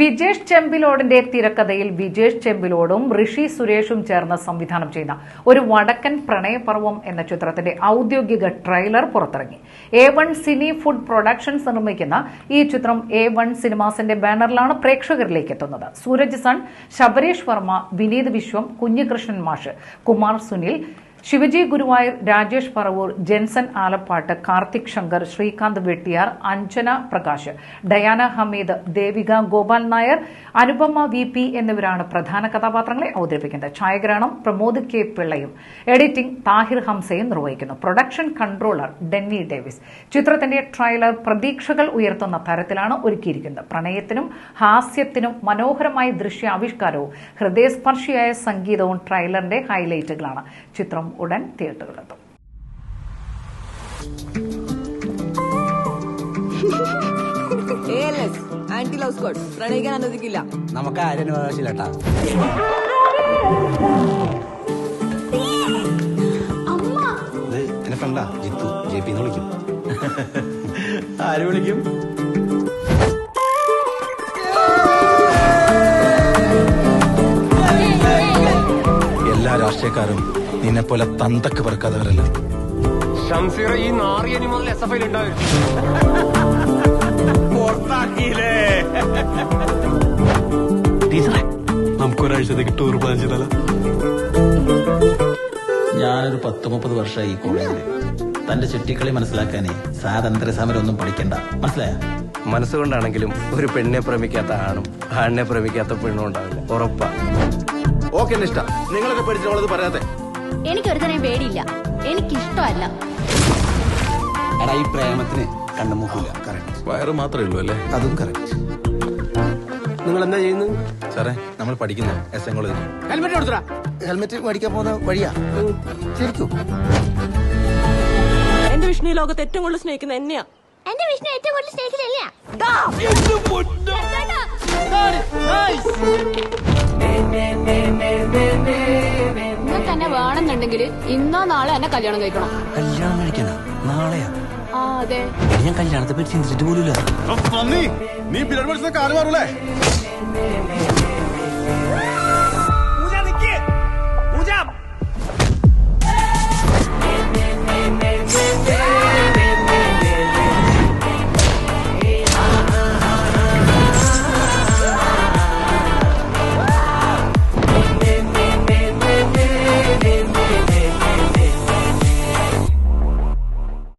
വിജേഷ് ചെമ്പിലോടിന്റെ തിരക്കഥയിൽ വിജേഷ് ചെമ്പിലോടും ഋഷി സുരേഷും ചേർന്ന് സംവിധാനം ചെയ്യുന്ന ഒരു വടക്കൻ പ്രണയപർവം എന്ന ചിത്രത്തിന്റെ ഔദ്യോഗിക ട്രെയിലർ പുറത്തിറങ്ങി. A one cine food productions നിർമ്മിക്കുന്ന ഈ ചിത്രം എ വൺ സിനിമാസിന്റെ ബാനറിലാണ് പ്രേക്ഷകരിലേക്ക് എത്തുന്നത്. Sooraj Sun Shabareesh Varma Vineeth Vishwam Kunhikrishnan Mash Kumar Sunil Sivaji Guruvayoor Rajesh Paravoor Jenson Alappat Karthik Shankar Sreekanth Vettiyar Anjana Prakash Diana Hameed Devika Gopal Nair Anupama V P എന്നിവരാണ് പ്രധാന കഥാപാത്രങ്ങളെ അവതരിപ്പിക്കുന്നത്. ഛായാഗ്രഹണം Pramod K പിള്ളയും editing Thahir ഹംസയും നിർവഹിക്കുന്നു. Production controller Denny Davis. ചിത്രത്തിന്റെ trailer പ്രതീക്ഷകൾ ഉയർത്തുന്ന തരത്തിലാണ് ഒരുക്കിയിരിക്കുന്നത്. പ്രണയത്തിനും ഹാസ്യത്തിനും മനോഹരമായ ദൃശ്യാവിഷ്കാരവും ഹൃദയസ്പർശിയായ സംഗീതവും ട്രailerന്റെ ഹൈലൈറ്റുകളാണ്. ചിത്രം ഉടൻ തിയേറ്ററുകളിലെത്തും ആന്റി ലവ് സ്ക്വാഡ് പ്രണയിക്കാൻ അനുവദിക്കില്ല. നമുക്ക് ആരും ഫ്രണ്ടാ ജിത്തു ജെ പി വിളിക്കും. ആര് വിളിക്കും? എല്ലാ രാഷ്ട്രീയക്കാരും നിന്നെ പോലെ തന്തക്ക് പറക്കാത്തവരല്ല ഷംസീർ ഈ നാറിയനി മുതൽ എസ് എഫ് ഐ ഉണ്ടായിരുന്നു ടീച്ചറെ നമുക്കൊരാഴ്ചത്തേക്ക് ടൂർ പ്ലാൻ ചെയ്താലോ? ഞാനൊരു പത്ത് മുപ്പത് വർഷമായി ഈ കോളേജിൽ. തന്റെ ചുറ്റിക്കളി മനസ്സിലാക്കാനേ സ്വാതന്ത്ര്യ സമരം ഒന്നും പഠിക്കണ്ട. മനസ്സിലായ? മനസ്സുകൊണ്ടാണെങ്കിലും ഒരു പെണ്ണിനെ പ്രേമിക്കാത്ത ആണും ആണിനെ പ്രേമിക്കാത്ത പെണ്ണും ഉണ്ടാവില്ല. ഉറപ്പാ. ഓക്കെ നിഷ്ഠ. നിങ്ങളൊക്കെ പഠിച്ചോളത് പറയാത്തെ എനിക്കൊരുത്തനെ പേടിയില്ല. എനിക്കിഷ്ടമല്ല. എടാ ഈ പ്രേമത്തിന് കണ്ണുമുക്കില്ല വയറ് മാത്രമേ ഉള്ളൂ അല്ലേ? അതും കറക്റ്റ് നിങ്ങൾ എന്താ ചെയ്യുന്നത്? സാറേ നമ്മൾ പഠിക്കുന്ന എസ് എൻ കോളേജിൽ ഹെൽമെറ്റ് കൊടുത്തരാ ഹെൽമെറ്റ് മേടിക്കാൻ പോകുന്ന വഴിയാ? ശരിക്കും. എന്റെ വിഷ്ണു ഈ ലോകത്ത് ഏറ്റവും കൂടുതൽ സ്നേഹിക്കുന്ന എന്നെയാ? എന്റെ വിഷ്ണു ഏറ്റവും കൂടുതൽ സ്നേഹിക്കുന്ന നിങ്ങൾക്ക് എന്നെ വേണമെന്നുണ്ടെങ്കിൽ ഇന്നോ നാളെ എന്നെ കല്യാണം കഴിക്കണം. കല്യാണം കഴിക്കണം നാളെയാ? ആ അതെ. ഞാൻ കല്യാണത്തെ പറ്റി ചിന്തിച്ചിട്ട് പോലും നീ